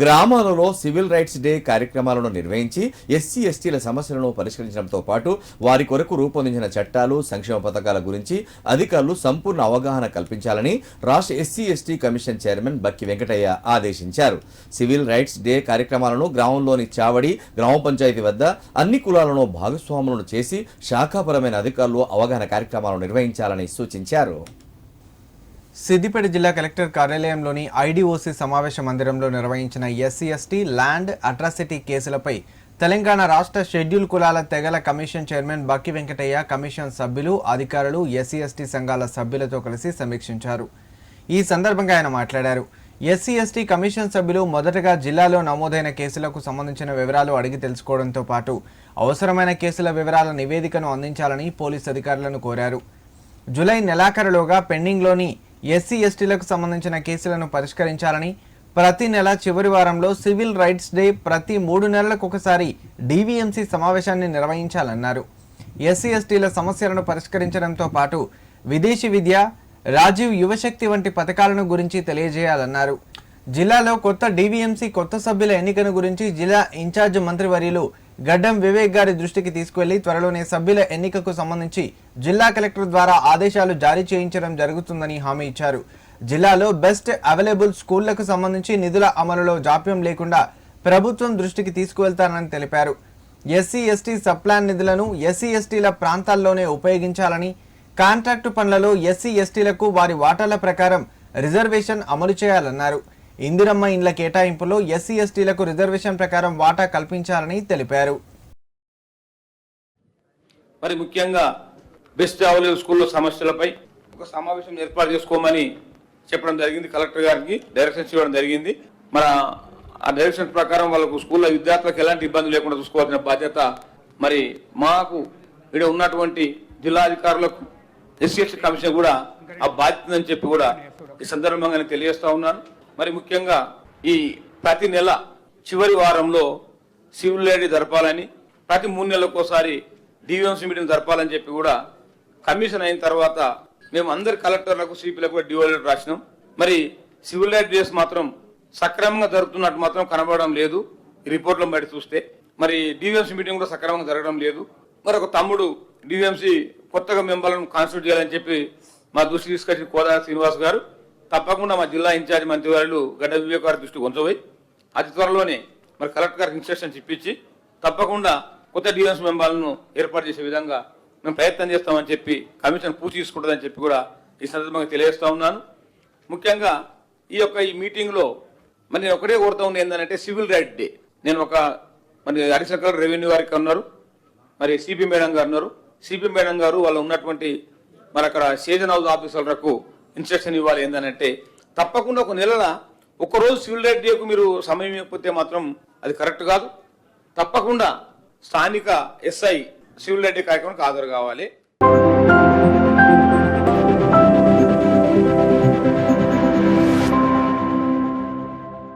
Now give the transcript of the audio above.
గ్రామాలలో civil rights day కార్యక్రమాలను నిర్వహించి ఎస్సీ ఎస్టీల సమస్యలను పరిష్కరించడంతో పాటు వారి కొరకు రూపొందించిన చట్టాలు సంక్షేమ పథకాల గురించి అధికారులు సంపూర్ణ అవగాహన కల్పించాలని రాష్ట్ర SC ST commission chairman Bakki Venkataiah ఆదేశించారు. సివిల్ రైట్స్ డే కార్యక్రమాలను గ్రామంలోని చావడి గ్రామ పంచాయతీ వద్ద అన్ని కులాలను భాగస్వాములను చేసి శాఖాపరమైన అధికారులు అవగాహన కార్యక్రమాలను నిర్వహించాలని సూచించారు. సిద్దిపేట జిల్లా కలెక్టర్ కార్యాలయంలోని ఐడిఓసి సమావేశ మందిరంలో నిర్వహించిన ఎస్సీ ఎస్టీ ల్యాండ్ అట్రాసిటీ కేసులపై తెలంగాణ రాష్ట్ర షెడ్యూల్ కులాల తెగల commission chairman Bakki Venkataiah commission సభ్యులు అధికారులు ఎస్సీ ఎస్టీ సంఘాల సభ్యులతో కలిసి సమీక్షించారు. ఈ సందర్భంగా ఆయన మాట్లాడారు. ఎస్సీ ఎస్టీ కమిషన్ సభ్యులు మొదటగా జిల్లాలో నమోదైన కేసులకు సంబంధించిన వివరాలు అడిగి తెలుసుకోవడంతో పాటు అవసరమైన కేసుల వివరాల నివేదికను అందించాలని పోలీస్ అధికారులను కోరారు. జూలై నెలాఖరులోగా పెండింగ్లోని ఎస్సీ ఎస్టీలకు సంబంధించిన కేసులను పరిష్కరించాలని ప్రతి నెల చివరి వారంలో సివిల్ రైట్స్ డే ప్రతి మూడు నెలలకు ఒకసారి డీవీఎంసీ సమావేశాన్ని నిర్వహించాలన్నారు. ఎస్సీ ఎస్టీల సమస్యలను పరిష్కరించడంతో పాటు విదేశీ విద్య రాజీవ్ యువశక్తి వంటి పథకాలను గురించి తెలియజేయాలన్నారు. జిల్లాలో కొత్త డీవీఎంసీ కొత్త సభ్యుల ఎన్నికను గురించి జిల్లా ఇన్ఛార్జ్ మంత్రివర్యులు గడ్డం వివేక్ గారి దృష్టికి తీసుకువెళ్ళి త్వరలోనే సభ్యుల ఎన్నికకు సంబంధించి జిల్లా కలెక్టర్ ద్వారా ఆదేశాలు జారీ చేయించడం జరుగుతుందని హామీ ఇచ్చారు. జిల్లాలో బెస్ట్ అవైలబుల్ స్కూళ్ళకు సంబంధించి నిధుల అమలులో జాప్యం లేకుండా ప్రభుత్వం దృష్టికి తీసుకువెళ్తానని తెలిపారు. ఎస్సీ ఎస్టీ సబ్ప్లాన్ నిధులను ఎస్సీ ఎస్టీల ప్రాంతాల్లోనే ఉపయోగించాలని కాంట్రాక్టు పనులలో ఎస్సీ ఎస్టీలకు వారి వాటాల ప్రకారం రిజర్వేషన్ అమలు చేయాలన్నారు. ఇందిరమ్మ ఇండ్ల కేటాయింపులో ఎస్సీ ఎస్టీలకు రిజర్వేషన్ ప్రకారం వాటా కల్పించాలని తెలిపారు. మరి ముఖ్యంగా బెస్ట్ అవైలబుల్ స్కూల్లో సమస్యలపై ఒక సమావేశం ఏర్పాటు చేసుకోమని చెప్పడం జరిగింది. కలెక్టర్ గారికి డైరెక్షన్స్ ఇవ్వడం జరిగింది. మన ఆ డైరెక్షన్ ప్రకారం వాళ్ళకు స్కూల్లో విద్యార్థులకు ఎలాంటి ఇబ్బంది లేకుండా చూసుకోవాల్సిన బాధ్యత మరి మాకు ఇక్కడ ఉన్నటువంటి జిల్లా అధికారులకు ఎస్సీఎస్సీ కమిషన్ కూడా ఆ బాధ్యత అని చెప్పి కూడా ఈ సందర్భంగా తెలియజేస్తా ఉన్నాను. మరి ముఖ్యంగా ఈ ప్రతి నెల చివరి వారంలో సివిల్ లేడీ జరపాలని ప్రతి మూడు నెలలకు ఒకసారి డివిఎంసీ మీటింగ్ జరపాలని చెప్పి కూడా కమిషన్ అయిన తర్వాత మేము అందరి కలెక్టర్లకు సిపిలకు కూడా డిఓ రాసినాం. మరి సివిల్ రైట్ డేస్ మాత్రం సక్రమంగా జరుగుతున్నట్టు మాత్రం కనబడడం లేదు. ఈ రిపోర్ట్లో బయట చూస్తే మరి డివిఎంసీ మీటింగ్ కూడా సక్రమంగా జరగడం లేదు. మరి ఒక తమ్ముడు డివిఎంసీ కొత్తగా మెంబర్లను కాన్స్టిట్యూట్ చేయాలని చెప్పి మా దృష్టి తీసుకొచ్చిన కోదా శ్రీనివాస్ గారు. తప్పకుండా మా జిల్లా ఇన్ఛార్జ్ మంత్రి వారు గడ్డ వివేక్ గారి దృష్టికి ఉంచబోయి అతి త్వరలోనే మరి కలెక్టర్ గారికి ఇన్స్ట్రక్షన్స్ ఇప్పించి తప్పకుండా కొత్త డిఎన్స్ మెంబర్లను ఏర్పాటు చేసే విధంగా మేము ప్రయత్నం చేస్తామని చెప్పి కమిషన్ పూర్తి తీసుకుంటుందని చెప్పి కూడా ఈ సందర్భంగా తెలియజేస్తా ఉన్నాను. ముఖ్యంగా ఈ యొక్క ఈ మీటింగ్లో మరి నేను ఒకటే కోరుతా ఉంది ఏంటంటే సివిల్ రైట్ డే. నేను ఒక మరి అడిషనల్ కలెక్టర్ రెవెన్యూ గారికి ఉన్నారు మరి సిపి మేడం గారు ఉన్నారు సిపి మేడం గారు వాళ్ళు ఉన్నటువంటి మరి అక్కడ సీజన్ హౌస్ ఆఫీసర్లకు ఇన్స్ట్రక్షన్ ఇవ్వాలి ఏంటంటే తప్పకుండా ఒక నెలల రోజు సివిల్ రైట్ డేకు మీరు సమయం ఇవ్వకపోతే మాత్రం అది కరెక్ట్ కాదు. తప్పకుండా స్థానిక ఎస్ఐ సివిల్ రైట్ డే కార్యక్రమానికి హాజరు కావాలి.